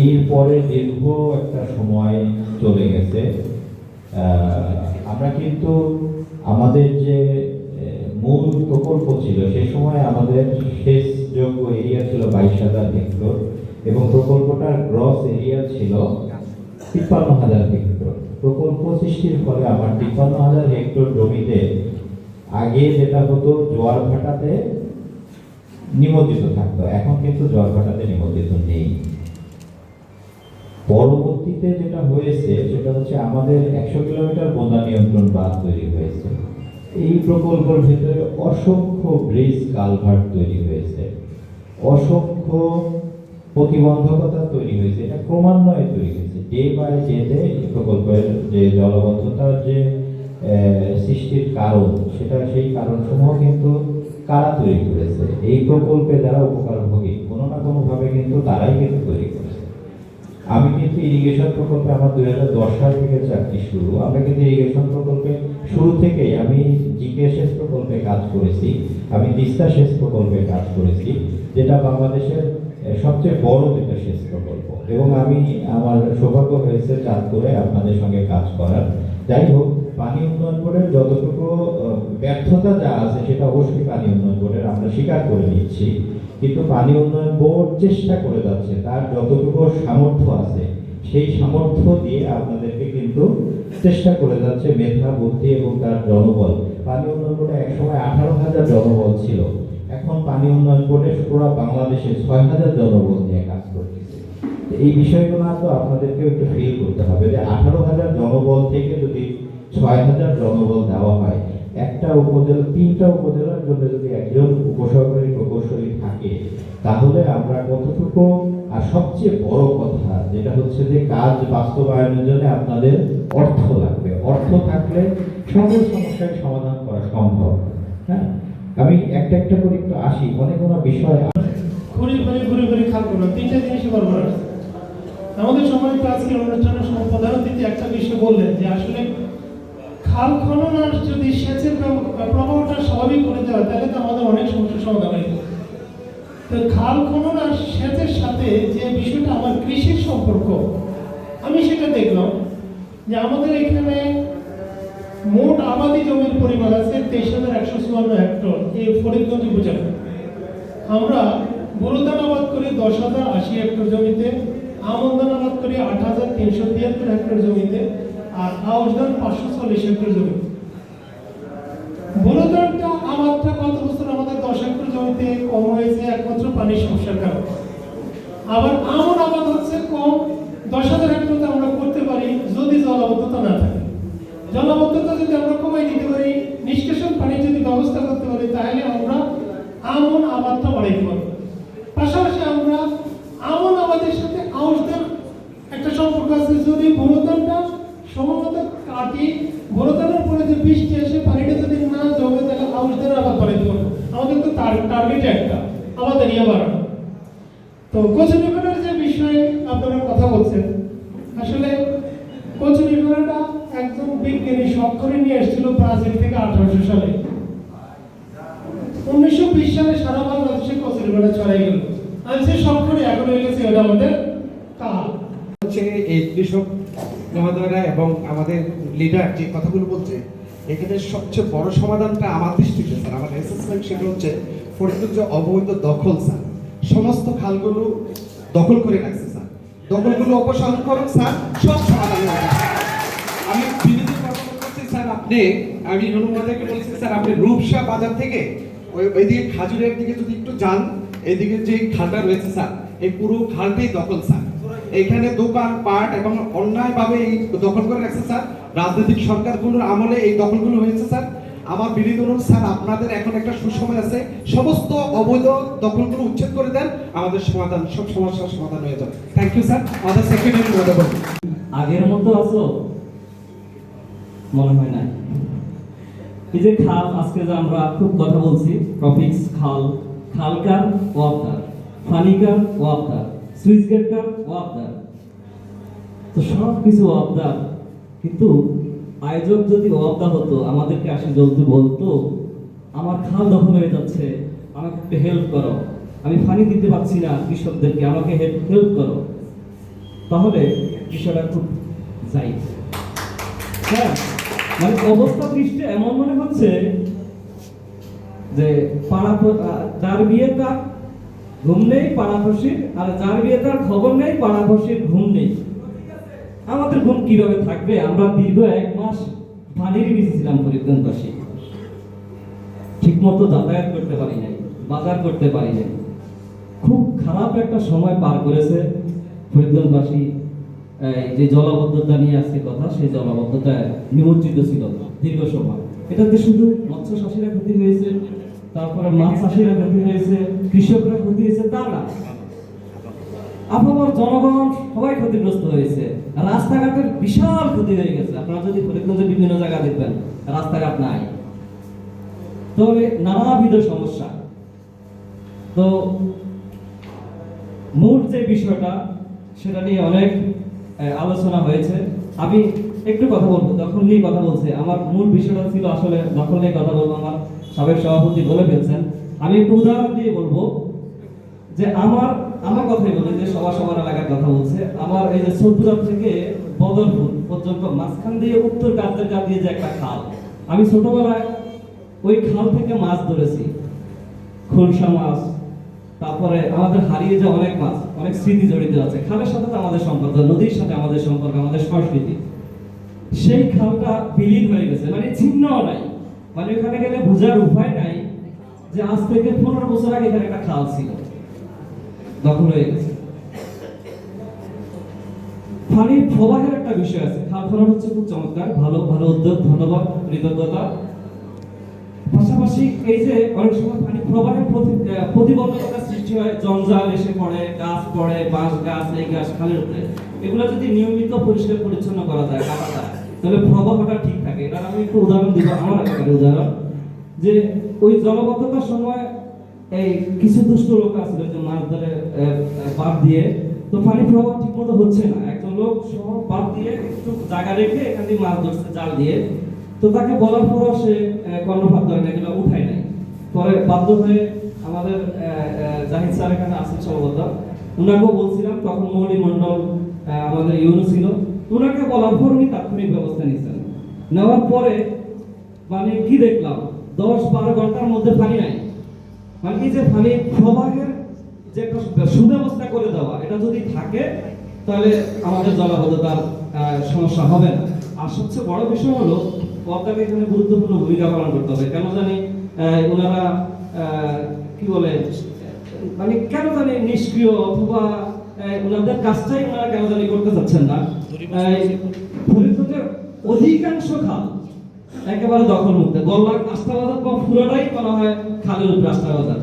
এরপরে দীর্ঘ একটা সময় চলে গেছে। আমরা কিন্তু আমাদের যে মূল প্রকল্প ছিল, সে সময় আমাদের সেচযোগ্য এরিয়া ছিল বাইশ হাজার হেক্টর এবং প্রকল্পটার গ্রস এরিয়া ছিল তিপ্পান্ন হাজার হেক্টর। প্রকল্প সৃষ্টির ফলে আমার তিপ্পান্ন হাজার হেক্টর জমিতে আগে যেটা হতো জোয়ার ভাটাতে নিমজ্জিত থাকতো, এখন কিন্তু জোয়ার ভাটাতে নিমজ্জিত নেই। পরবর্তীতে যেটা হয়েছে, সেটা হচ্ছে আমাদের একশো কিলোমিটার বন্যা নিয়ন্ত্রণ বাঁধ তৈরি হয়েছে। এই প্রকল্পের ভিতরে অসংখ্য ব্রিজ, কালভার্ট তৈরি হয়েছে। অসংখ্য প্রতিবন্ধকতা তৈরি হয়েছে। এটা ক্রমান্বয়ে তৈরি হয়েছে। ডে বাই এই প্রকল্পের যে জলবদ্ধতার যে সৃষ্টির কারণ, সেটা সেই কারণসমূহ কিন্তু কারা তৈরি করেছে? এই প্রকল্পে যারা উপকার ভোগী কোনো না কোনোভাবে কিন্তু তারাই কিন্তু তৈরি করেছে। আমি কিন্তু ইরিগেশন প্রকল্পে আমার দুই হাজার দশ সাল থেকে চাকরি শুরু। আমরা কিন্তু ইরিগেশন প্রকল্পে শুরু থেকেই আমি জিকে সেচ প্রকল্পে কাজ করেছি, আমি তিস্তা সেচ প্রকল্পে কাজ করেছি, যেটা বাংলাদেশের সবচেয়ে বড় যেটা সেচ প্রকল্প। এবং আমি আমার সৌভাগ্য হয়েছে চাঁদপুরে আপনাদের সঙ্গে কাজ করার। যাই হোক, পানি উন্নয়ন বোর্ডের যতটুকু ব্যর্থতা যা আছে সেটা অবশ্যই পানি উন্নয়ন বোর্ডের আমরা স্বীকার করে নিচ্ছি। কিন্তু পানি উন্নয়ন বোর্ড চেষ্টা করে যাচ্ছে, তার যতটুকু সামর্থ্য আছে, সেই সামর্থ্য দিয়ে আপনাদেরকে কিন্তু চেষ্টা করে যাচ্ছে মেধা, বুদ্ধি এবং তার জনবল। পানি উন্নয়ন বোর্ডে একসময় আঠারো হাজার জনবল ছিল। এখন পানি উন্নয়ন বোর্ডে পুরো বাংলাদেশে ছয় হাজার জনবল নিয়ে কাজ করতেছে। এই বিষয়গুলো তো আপনাদেরকে একটু ফিল করতে হবে যে আঠারো হাজার জনবল থেকে যদি ছয় হাজার জনবল দেওয়া হয় একটা উপজেলা, তিনটা উপজেলার জন্য যদি একজন উপসহকারী প্রকৌশলী থাকে, তাহলে আমরা কতটুকু, আর সবচেয়ে বড় কথা যেটা হচ্ছে যে কাজ বাস্তবায়নের জন্য আপনাদের অর্থ লাগবে। অর্থ থাকলে সকল সমস্যার সমাধান করা সম্ভব হ্যাঁ? আমি একটা একটা করে একটু আসি, অনেক কোনো বিষয় ঘুরে ঘুরে ঘুরে ঘুরে খাল করব তিনটা জিনিসই বলব না। আমাদের সম্মানিত আজকের অনুষ্ঠানের সময় তিনি একটা বিষয় বললেন যে আসলে খাল খনন আর যদি সেচের প্রবাহটা স্বাভাবিক করে দেওয়া তাহলে তো আমাদের অনেক সমস্যার সমাধান হয়ে তো খাল খনন আর সেচের সাথে যে বিষয়টা আমার কৃষির সম্পর্ক, আমি সেটা দেখলাম যে আমাদের এখানে মোট আবাদি জমির পরিমাণ আছে তেইশ হাজার একশো চুয়ান্ন হেক্টর, এই ফরিদগঞ্জ উপজেলা আমরা বোরোদান আবাদ করি দশ হাজার আশি হেক্টর জমিতে আমন আবাদ করি আট হাজার তিনশো তিয়াত্তর হেক্টর জমিতে আর আউশ ধান পাঁচশো চল্লিশ হেক্টর জমিতে বোরোদানটা আবাদটা গত বছর আমাদের দশ হেক্টর জমিতে কম হয়েছে একমাত্র পানির সমস্যার কারণে। আবার আমন আবাদ হচ্ছে কম, দশ হাজার হেক্টরতে আমরা করতে পারি যদি জলাবদ্ধতা না থাকে। জলাবদ্ধতা যদি আমরা কমাই দিতে পারি, নিষ্কাশন পানির যদি ব্যবস্থা করতে পারি, তাহলে আমরা আমন আবাদটা বাড়াইতে পারব পাশাপাশি আমরা আমন আবাদের সাথে আউশধান একটা সম্পর্ক আছে যদি ভরদানটা কাটি ভরদানের পরে যে বৃষ্টি আসে, পানিটা যদি না জমে, তাহলে আউশধানের আবার বাড়াইতে পারব আমাদের তো টার্গেট একটা, আমাদের ইয়ে বাড়ানো তো কোচনিপাড়ার যে বিষয়ে আপনারা কথা বলছেন, আসলে কোচনিপাড়াটা একজন বিজ্ঞানী শখ করে নিয়ে এসেছিল ব্রাজিল থেকে আঠারোশো সালে। উনিশশো বিশ সালে সারা বাংলাদেশে কোচনিপাড়া ছড়াই গেল। আর সে শখ করে এখন হয়ে গেছে ওটা আমাদের কাল। হচ্ছে এই মহোদয়রা এবং আমাদের লিডার যে কথাগুলো বলছে, এখানে সবচেয়ে বড় সমাধানটা আমার দৃষ্টিতে স্যার আমার অ্যাসেসমেন্ট সেটা হচ্ছে ফরিদগঞ্জ যে অবৈধ দখল স্যার সমস্ত খালগুলো দখল করে রাখছে স্যার দখলগুলো অপসারণ করুন স্যার সব সমাধান হয়ে আমি বিনীত করছি স্যার আপনি, আমি হনুমানকে বলছি স্যার আপনি রূপসা বাজার থেকে ওই, ওইদিকে খাজুরের দিকে যদি একটু যান এইদিকে যে খালটা রয়েছে স্যার এই পুরো খালটাই দখল স্যার এখানে দোকান, পাট এবং অন্যায়ভাবে এই দখল করে রাখছে, স্যার। রাজনৈতিক সরকারগুলোর আমলে এই দখলগুলো হয়েছে, স্যার। আমার বিনীত অনুরোধ, স্যার, আপনাদের এখন একটা সুসময় আছে। সমস্ত অবৈধ দখলগুলো উচ্ছেদ করে দেন। আমাদের সমাধান, সব সমস্যার সমাধান হয়ে যাবে। থ্যাংক ইউ স্যার আমাদের সেক্রেটারি বলুন। আগের মতো আছো? মনে হয় না এই যে খাল, আজকে যে আমরা খুব কথা বলছি টপিক্স খাল, খালকার ওয়াবদার ফানিকার ওয়াবদার সুইচ গেটকার ওয়াবদার। তো সব কিছু ওয়াবদার, কিন্তু আয়োজক যদি ওয়াবদা হতো, আমাদেরকে আসে জলদি বলতো, আমার খাল দখল হয়ে যাচ্ছে, আমাকে একটু হেল্প করো। আমি ফানি দিতে পারছি না কৃষকদেরকে, আমাকে হেল্প হেল্প করো। তাহলে বিষয়টা খুব যাই হ্যাঁ মানে অবস্থা দৃষ্টি এমন মনে হচ্ছে যে পাড়া যার বিয়ে তার ঘুম নেই পাড়াপড়শির আর যার বিয়ে তার খবর নেই পাড়াপড়শির ঘুম নেই। আমাদের ঘুম কীভাবে থাকবে? আমরা দীর্ঘ এক মাস পানির নিচে ছিলাম ফরিদগঞ্জবাসী ঠিক মতো যাতায়াত করতে পারি নাই, বাজার করতে পারি নাই। খুব খারাপ একটা সময় পার করেছে ফরিদগঞ্জবাসী যে জলাবদ্ধতা নিয়ে আজকে কথা, সেই জলাবদ্ধতা নিমজ্জিত ছিল দীর্ঘ সময়। এটাতে শুধু মৎস্য চাষিরা ক্ষতি হয়েছে তারপরে মাছ চাষিরা ক্ষতি হয়েছে, কৃষকরা ক্ষতি হয়েছে তা না আবহাওয়ার জনগণ সবাই ক্ষতিগ্রস্ত হয়েছে। রাস্তাঘাটের বিশাল ক্ষতি হয়ে গেছে। আপনারা যদি ফরিদগঞ্জের বিভিন্ন জায়গা দেখবেন, রাস্তাঘাট নাই। নানাবিধ সমস্যা। তো মূল যে বিষয়টা, সেটা নিয়ে অনেক আলোচনা হয়েছে। আমি একটু কথা বলব, দখল নিয়ে কথা বলছে। আমার মূল বিষয়টা ছিল আসলে দখল নিয়ে কথা বলব। আমার সাবেক সভাপতি বলে ফেলছেন। আমি একটু উদাহরণ দিয়ে বলব যে আমার আমার কথাই বলি যে সবার সবার এলাকার কথা বলছে। আমার এই যে সৌদুরাম থেকে বদরপুর পর্যন্ত মাঝখান দিয়ে উত্তর কাপ্তারকা দিয়ে যে একটা খাল। আমি ছোটবেলায় ওই খাল থেকে মাছ ধরেছি। খোলসা মাছ, তারপরে আমাদের হারিয়ে যাওয়া অনেক মাছ, অনেক স্মৃতি জড়িত আছে। খালের সাথে তো আমাদের সম্পর্ক, নদীর সাথে আমাদের সম্পর্ক, আমাদের সংস্কৃতি। সেই খালটা বিলীন হয়ে গেছে মানে ছিন্নও নাই। মানে ওখানে গেলে বোঝার উপায় নাই যে আজ থেকে পনেরো বছর আগে এখানে একটা খাল ছিল। দখল হয়ে গেছে। পানির প্রবাহের একটা বিষয় আছে। খাল হচ্ছে খুব চমৎকার। ভালো ভালো উদ্যোগ, ধন্যবাদ, কৃতজ্ঞতা। পাশাপাশি এই যে অনেক সময় পানি প্রবাহের প্রতিবন্ধকতা সৃষ্টি হয়। জঞ্জাল এসে পড়ে, গাছ পড়ে, বাঁশ গাছ, এই গাছ, খালের উপরে। এগুলো যদি নিয়মিত পরিষ্কার পরিচ্ছন্ন করা যায়, কাটা যায়, তাহলে প্রবাহটা ঠিক থাকে। আমি একটু উদাহরণ দিব আমার উদাহরণ। যে ওই জলবদ্ধতার সময় এই কিছু দুষ্ট লোক আছিল যে মাছ ধরে বাদ দিয়ে তো পানি প্রবাহ ঠিক মতো হচ্ছে না। একজন লোক সহ বাদ দিয়ে একটু জায়গা রেখে এখান দিয়ে মাছ ধরছে জাল দিয়ে। তো তাকে বলার পরও সে কর্ণপাত করে না এগুলো উঠায় নাই। পরে বাধ্য হয়ে আমাদের জাহিদ স্যার এখানে আছেন সম্ভবত। উনাকেও বলছিলাম তখন মৌলী মন্ডল আহ, আমাদের ইউনো ছিল। উনাকে বলার পর উনি তাৎক্ষণিক ব্যবস্থা নিয়েছেন। নেওয়ার পরে মানে কি দেখলাম? দশ বারো ঘণ্টার মধ্যে পানি নাই। মানে যে পানি প্রবাহের যে একটা সুব্যবস্থা করে দেওয়া, এটা যদি থাকে, তাহলে আমাদের জলাবদ্ধতার সমস্যা হবে না। আর সবচেয়ে বড় বিষয় হলো, পদ্মাকে এখানে গুরুত্বপূর্ণ ভূমিকা পালন করতে হবে। কেন জানি ওনারা কি বলে মানে কেন জানি নিষ্ক্রিয় অথবা ওনাদের কাজটাই ওনারা কেন জানি করতে চাচ্ছেন না। অধিকাংশ খাল একেবারে দখল মুক্ত। গল্লা আস্থাবাজার বা পুরোটাই করা হয় খালের উপরে আস্থাবাজার